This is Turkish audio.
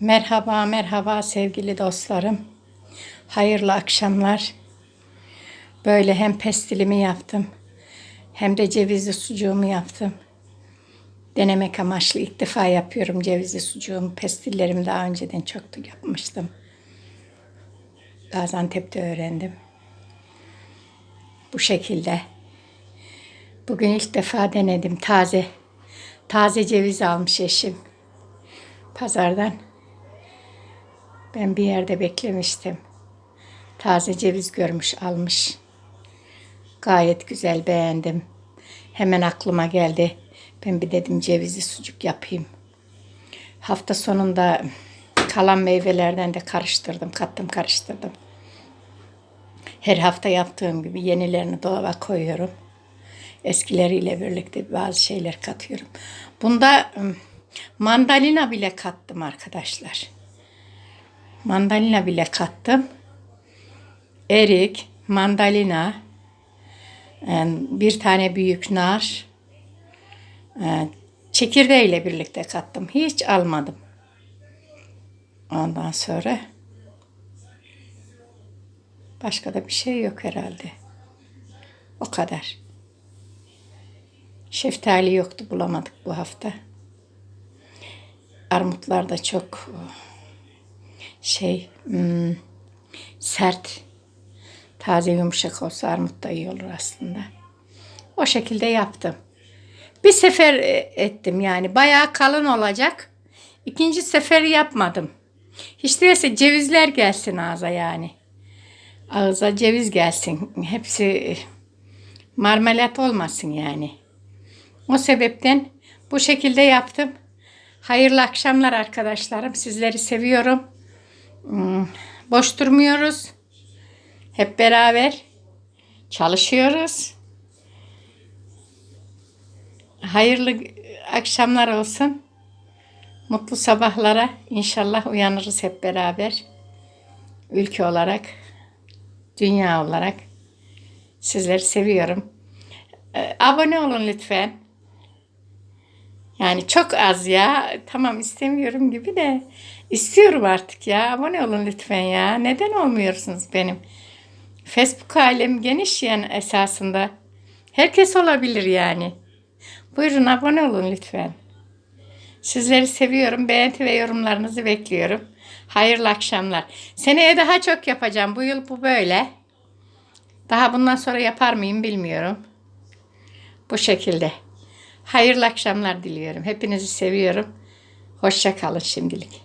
Merhaba, merhaba sevgili dostlarım. Hayırlı akşamlar. Böyle hem pestilimi yaptım hem de cevizli sucuğumu yaptım. Denemek amaçlı ilk defa yapıyorum cevizli sucuğumu. Pestillerimi daha önceden çoktu yapmıştım. Gaziantep'te öğrendim. Bu şekilde. Bugün ilk defa denedim. Taze, taze ceviz almış eşim. Pazardan. Ben bir yerde beklemiştim. Taze ceviz görmüş, almış. Gayet güzel, beğendim. Hemen aklıma geldi. Ben bir dedim cevizli sucuk yapayım. Hafta sonunda kalan meyvelerden de karıştırdım, kattım, karıştırdım. Her hafta yaptığım gibi yenilerini dolaba koyuyorum. Eskileriyle birlikte bazı şeyler katıyorum. Bunda ım, mandalina bile kattım arkadaşlar. Mandalina bile kattım. Erik, mandalina, bir tane büyük nar, çekirdeğiyle birlikte kattım. Hiç almadım. Ondan sonra başka da bir şey yok herhalde. O kadar. Şeftali yoktu bulamadık bu hafta. Armutlar da çok şey hmm, sert. Taze yumuşak olsa armut da iyi olur aslında. O şekilde yaptım. Bir sefer e, ettim yani bayağı kalın olacak. İkinci sefer yapmadım. Hiç değilse cevizler gelsin ağza yani. Ağza ceviz gelsin. Hepsi e, marmelat olmasın yani. O sebepten bu şekilde yaptım. Hayırlı akşamlar arkadaşlarım. Sizleri seviyorum. Hmm, Boş durmuyoruz. Hep beraber çalışıyoruz. Hayırlı akşamlar olsun. Mutlu sabahlara inşallah uyanırız hep beraber. Ülke olarak, dünya olarak. Sizleri seviyorum. Ee, Abone olun lütfen. Yani çok az ya. Tamam istemiyorum gibi de istiyorum artık ya. Abone olun lütfen ya. Neden olmuyorsunuz benim? Facebook ailem geniş yani esasında. Herkes olabilir yani. Buyurun abone olun lütfen. Sizleri seviyorum. Beğeni ve yorumlarınızı bekliyorum. Hayırlı akşamlar. Seneye daha çok yapacağım. Bu yıl bu böyle. Daha bundan sonra yapar mıyım bilmiyorum. Bu şekilde. Hayırlı akşamlar diliyorum. Hepinizi seviyorum. Hoşça kalın şimdilik.